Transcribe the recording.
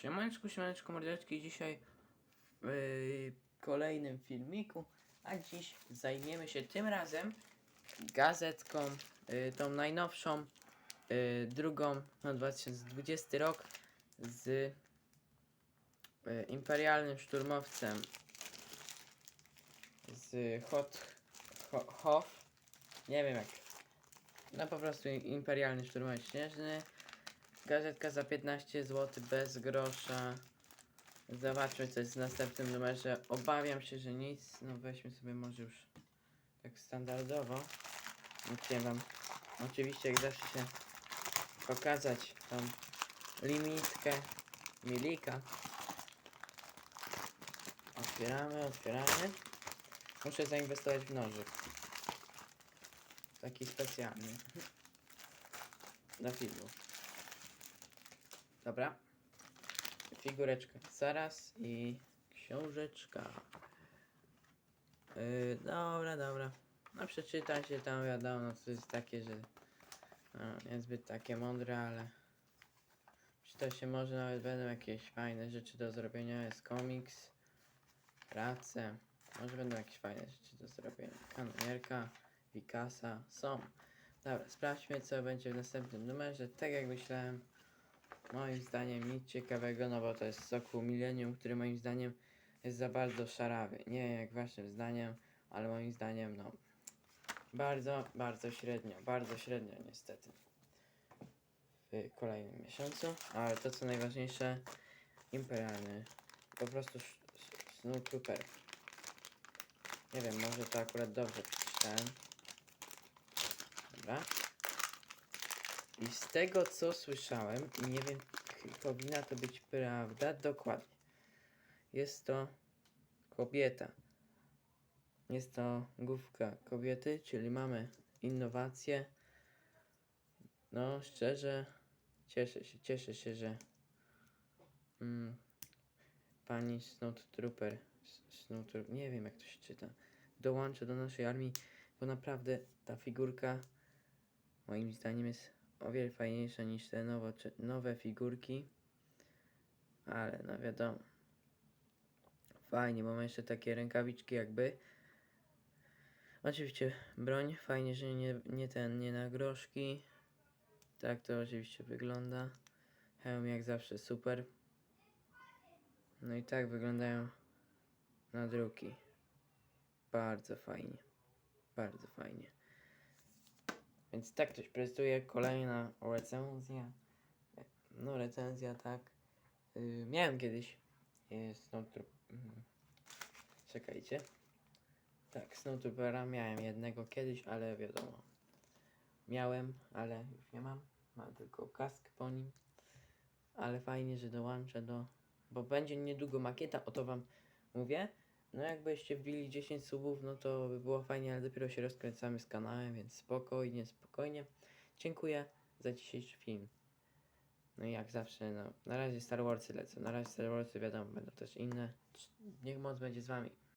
Siemaneczku, siemaneczku, mordeczki. Dzisiaj w yy, kolejnym filmiku, a dziś zajmiemy się tym razem gazetką, yy, tą najnowszą, yy, drugą, no 2020 rok z imperialnym szturmowcem z Hot ho, Hof, nie wiem jak, no po prostu imperialny szturmowiec śnieżny. Gazetka za 15 zł bez grosza. Zobaczmy co jest w następnym numerze. Obawiam się, że nic. No weźmy sobie może już tak standardowo. Nie wam oczywiście jak zawsze się pokazać tą limitkę milika. Otwieramy, otwieramy. Muszę zainwestować w nożyk. Taki specjalny. Dla filmów. Dobra. Figureczka zaraz i książeczka. Yy, dobra, dobra. No przeczyta się tam wiadomo, to jest takie, że no, niezbyt takie mądre, ale czyta się może nawet będą jakieś fajne rzeczy do zrobienia. Jest komiks, prace, może będą jakieś fajne rzeczy do zrobienia. Kanonierka, Picasa, są. Dobra, sprawdźmy co będzie w następnym numerze. Tak jak myślałem, Moim zdaniem nic ciekawego, no bo to jest Sokół Millennium, który moim zdaniem jest za bardzo szarawy. Nie jak waszym zdaniem, ale moim zdaniem no bardzo, bardzo średnio, bardzo średnio niestety w kolejnym miesiącu, ale to co najważniejsze imperialny, po prostu Snow Trooper. Nie wiem, może to akurat dobrze przeczytałem. Dobra. I z tego co słyszałem, i nie wiem, powinna to być prawda, dokładnie. Jest to kobieta. Jest to główka kobiety, czyli mamy innowacje. No, szczerze, cieszę się, cieszę się, że mm, pani Snow Trooper, nie wiem jak to się czyta, dołącza do naszej armii, bo naprawdę ta figurka moim zdaniem jest o wiele fajniejsza niż te nowo, nowe figurki. Ale no wiadomo. Fajnie, bo ma jeszcze takie rękawiczki jakby. Oczywiście broń, fajnie, że nie, nie ten, nie na groszki. Tak to oczywiście wygląda. Hełm jak zawsze super. No i tak wyglądają nadruki. Bardzo fajnie. Bardzo fajnie. Więc tak ktoś prezentuje. Kolejna recenzja. No recenzja, tak. Yy, miałem kiedyś yy. Czekajcie. Tak, Snowtroopera miałem jednego kiedyś, ale wiadomo. Miałem, ale już nie mam. Mam tylko kask po nim. Ale fajnie, że dołączę do... Bo będzie niedługo makieta, o to wam mówię. No jakbyście wbili 10 subów, no to by było fajnie, ale dopiero się rozkręcamy z kanałem, więc spokojnie, spokojnie. Dziękuję za dzisiejszy film. No i jak zawsze, no, na razie Star Warsy lecą, na razie Star Warsy wiadomo, będą też inne. Niech moc będzie z wami.